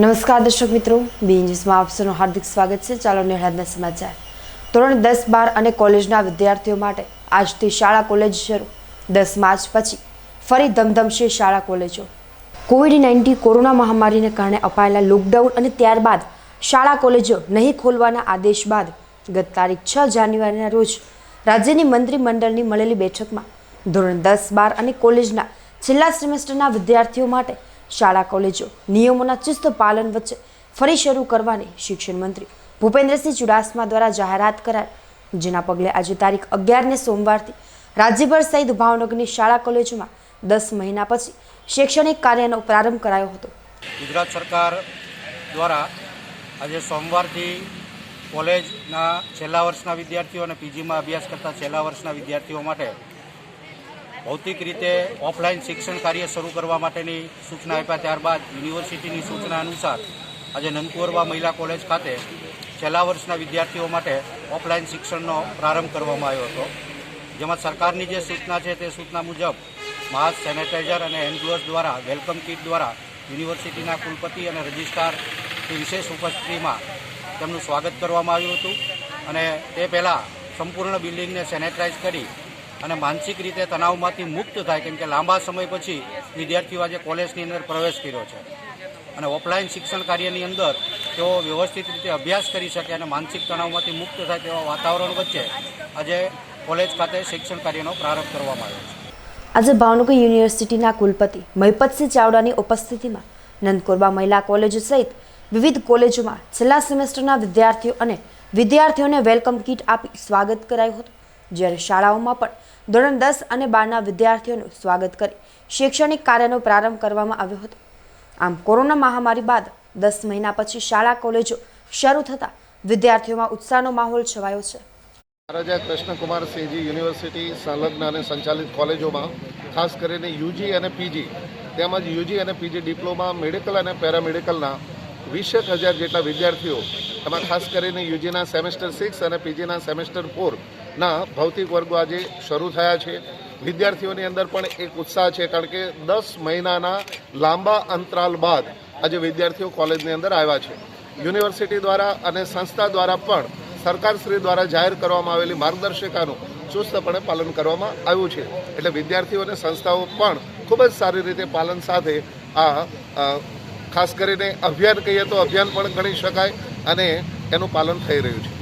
નમસ્કાર દર્શક મિત્રો બીએનજીસમાં આપ સૌનું હાર્દિક સ્વાગત છે. ચાલો નિહાળના સમાચાર. ધોરણ દસ બાર અને કોલેજના વિદ્યાર્થીઓ માટે આજથી શાળા કોલેજ શરૂ. દસ માર્ચ પછી ફરી ધમધમશે શાળા કોલેજો. કોવિડ નાઇન્ટીન કોરોના મહામારીને કારણે અપાયેલા લોકડાઉન અને ત્યારબાદ શાળા કોલેજો નહીં ખોલવાના આદેશ બાદ ગત તારીખ છ જાન્યુઆરીના રોજ રાજ્યની મંત્રીમંડળની મળેલી બેઠકમાં ધોરણ દસ બાર અને કોલેજના છેલ્લા સેમેસ્ટરના વિદ્યાર્થીઓ માટે શાળા, કોલેજો નિયમોના ચુસ્ત પાલન વચ્ચે ફરી શરૂ કરવાની શિક્ષણ મંત્રી ભૂપેન્દ્રસિંહ ચુડાસમા દ્વારા જાહેરાત કરાઈ, જેના પગલે આજે તારીખ અગિયારને સોમવારથી રાજ્યભર સહિત ભાવનગરની શાળા, કોલેજોમાં દસ મહિના પછી શૈક્ષણિક કાર્યનો પ્રારંભ કરાયો હતો. ગુજરાત સરકાર દ્વારા આજે સોમવારથી કોલેજના છેલ્લા વર્ષના વિદ્યાર્થીઓ અને પીજીમાં અભ્યાસ કરતા છેલ્લા વર્ષના વિદ્યાર્થીઓ માટે ભૌતિક રીતે ઓફલાઈન શિક્ષણ કાર્ય શરૂ કરવા માટેની સૂચના આપ્યા ત્યારબાદ યુનિવર્સિટીની સૂચના અનુસાર આજે નંદકુવરવા મહિલા કોલેજ ખાતે છેલ્લા વર્ષના વિદ્યાર્થીઓ માટે ઓફલાઈન શિક્ષણનો પ્રારંભ કરવામાં આવ્યો હતો. જેમાં સરકારની જે સૂચના છે તે સૂચના મુજબ માસ્ક સેનેટાઇઝર અને હેન્ડ દ્વારા, વેલકમ કિટ દ્વારા યુનિવર્સિટીના કુલપતિ અને રજિસ્ટ્રારની વિશેષ ઉપસ્થિતિમાં તેમનું સ્વાગત કરવામાં આવ્યું હતું અને તે પહેલાં સંપૂર્ણ બિલ્ડિંગને સેનેટાઇઝ કરી અને માનસિક રીતે તણાવમાંથી મુક્ત થાય, કેમ કે લાંબા સમય પછી વિદ્યાર્થીઓ આજે કોલેજની અંદર પ્રવેશ કર્યો છે. અને ઓફલાઈન શિક્ષણ કાર્યની અંદર તેઓ વ્યવસ્થિત રીતે અભ્યાસ કરી શકે અને માનસિક તણાવમાંથી મુક્ત થાય તેવા વાતાવરણ વચ્ચે આજે કોલેજ ખાતે શિક્ષણ કાર્યનો પ્રારંભ કરવામાં આવ્યો છે. આજે ભાવનગર યુનિવર્સિટીના કુલપતિ મહિપતસિંહ ચાવડાની ઉપસ્થિતિમાં નંદકોરબા મહિલા કોલેજ સહિત વિવિધ કોલેજોમાં છેલ્લા સેમેસ્ટરના વિદ્યાર્થીઓ અને વિદ્યાર્થીઓને વેલકમ કીટ આપી સ્વાગત કરાયું હતું. જ્યારે શાળાઓમાં પણ ધોરણ દસ અને બારના વિદ્યાર્થીઓનું સ્વાગત કરી શૈક્ષણિક કાર્યનો પ્રારંભ કરવામાં આવ્યો હતો. આમ કોરોના મહામારી બાદ દસ મહિના પછી શાળા કોલેજો શરૂ થતાં વિદ્યાર્થીઓમાં ઉત્સાહનો માહોલ છવાયો છે. મહારાજા કૃષ્ણકુમાર સિંહજી યુનિવર્સિટી સંલગ્ન અને સંચાલિત કોલેજોમાં, ખાસ કરીને યુજી અને પીજી, તેમજ યુજી અને પીજી ડિપ્લોમા મેડિકલ અને પેરામેડિકલના વીસેક હજાર જેટલા વિદ્યાર્થીઓ, એમાં ખાસ કરીને યુજીના સેમેસ્ટર સિક્સ અને પીજીના સેમેસ્ટર ફોરના ભૌતિક વર્ગો આજે શરૂ થયા છે. વિદ્યાર્થીઓની અંદર પણ એક ઉત્સાહ છે, કારણ કે દસ મહિનાના લાંબા અંતરાલ બાદ આજે વિદ્યાર્થીઓ કોલેજની અંદર આવ્યા છે. યુનિવર્સિટી દ્વારા અને સંસ્થા દ્વારા પણ સરકારશ્રી દ્વારા જાહેર કરવામાં આવેલી માર્ગદર્શિકાનું ચુસ્તપણે પાલન કરવામાં આવ્યું છે. એટલે વિદ્યાર્થીઓ અને સંસ્થાઓ પણ ખૂબ જ સારી રીતે પાલન સાથે આ ખાસ કરીને અભિયાન કહીએ તો અભિયાન પણ ગણી શકાય અને એનું પાલન થઈ રહ્યું છે.